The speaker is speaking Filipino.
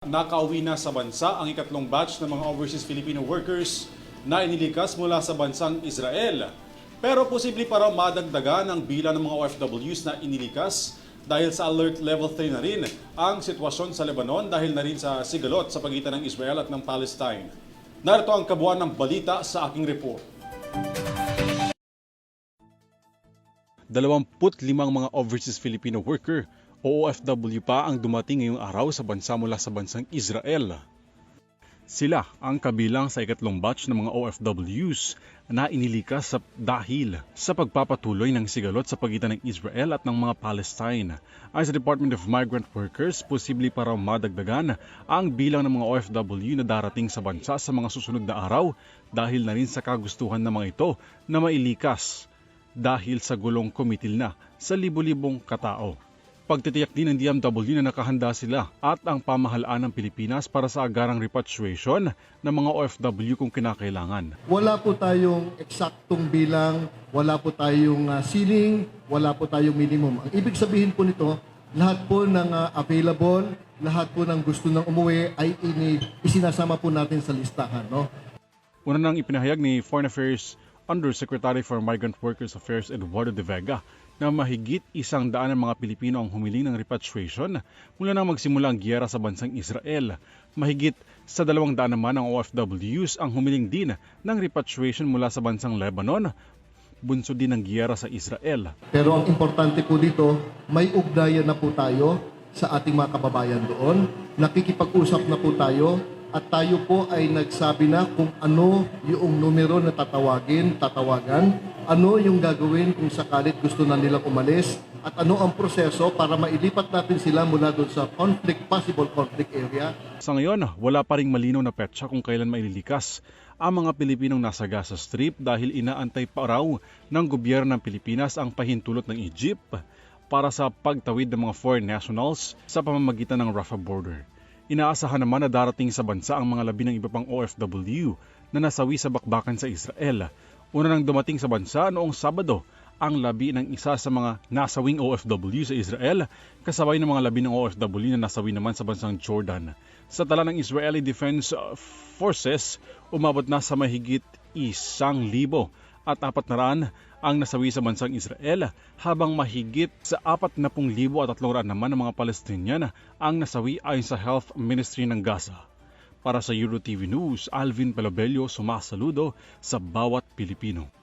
Nakauwi na sa bansa ang ikatlong batch ng mga overseas Filipino workers na inilikas mula sa bansang Israel. Pero posible pa raw madagdagan ang bilang ng mga OFWs na inilikas dahil sa alert level 3 na rin ang sitwasyon sa Lebanon dahil na rin sa sigalot sa pagitan ng Israel at ng Palestine. Narito ang kabuuan ng balita sa aking report. 25 mga overseas Filipino worker OFW pa ang dumating ngayong araw sa bansa mula sa bansang Israel. Sila ang kabilang sa ikatlong batch ng mga OFWs na inilikas sa dahil sa pagpapatuloy ng sigalot sa pagitan ng Israel at ng mga Palestine. Ay sa Department of Migrant Workers, posible pa raw madagdagan ang bilang ng mga OFW na darating sa bansa sa mga susunod na araw dahil na rin sa kagustuhan ng mga ito na mailikas dahil sa gulong kumitil na sa libo-libong katao. Pagtitiyak din ng DMW na nakahanda sila at ang pamahalaan ng Pilipinas para sa agarang repatriation ng mga OFW kung kinakailangan. Wala po tayong eksaktong bilang, wala po tayong ah, ceiling, wala po tayong minimum. Ang ibig sabihin po nito, lahat po ng ah, available, lahat po ng gusto ng umuwi ay ini, isinasama po natin sa listahan. No? Una nang ipinahayag ni Foreign Affairs Undersecretary for Migrant Workers Affairs Eduardo de Vega na mahigit isang daan ng mga Pilipino ang humiling ng repatriation mula nang magsimula ang giyera sa bansang Israel. Mahigit sa dalawang daan naman ang OFWs ang humiling din ng repatriation mula sa bansang Lebanon. Bunso din ng giyera sa Israel. Pero ang importante po dito, may ugnayan na po tayo sa ating mga kababayan doon. Nakikipag-usap na po tayo at tayo po ay nagsabi na kung ano yung numero na tatawagin, tatawagan, ano yung gagawin kung sakalit gusto na nilang umalis, at ano ang proseso para mailipat natin sila mula doon sa conflict, possible conflict area Sa ngayon, wala pa ring malinaw na petsa kung kailan maililikas ang mga Pilipinong nasa Gaza Strip dahil inaantay pa raw ng gobyerno ng Pilipinas ang pahintulot ng Egypt para sa pagtawid ng mga foreign nationals sa pamamagitan ng Rafah border. Inaasahan naman na darating sa bansa ang mga labi ng iba pang OFW na nasawi sa bakbakan sa Israel. Una nang dumating sa bansa noong Sabado ang labi ng isa sa mga nasawing OFW sa Israel kasabay ng mga labi ng OFW na nasawi naman sa bansang Jordan. Sa tala ng Israeli Defense Forces, umabot na sa mahigit isang libo at apat na raan ang nasawi sa bansang Israel habang mahigit sa apat na pung libo at tatlong raan naman ng mga Palestinian ang nasawi ayon sa Health Ministry ng Gaza. Para sa Euro TV News, Alvin Pelobello sumasaludo sa bawat Pilipino.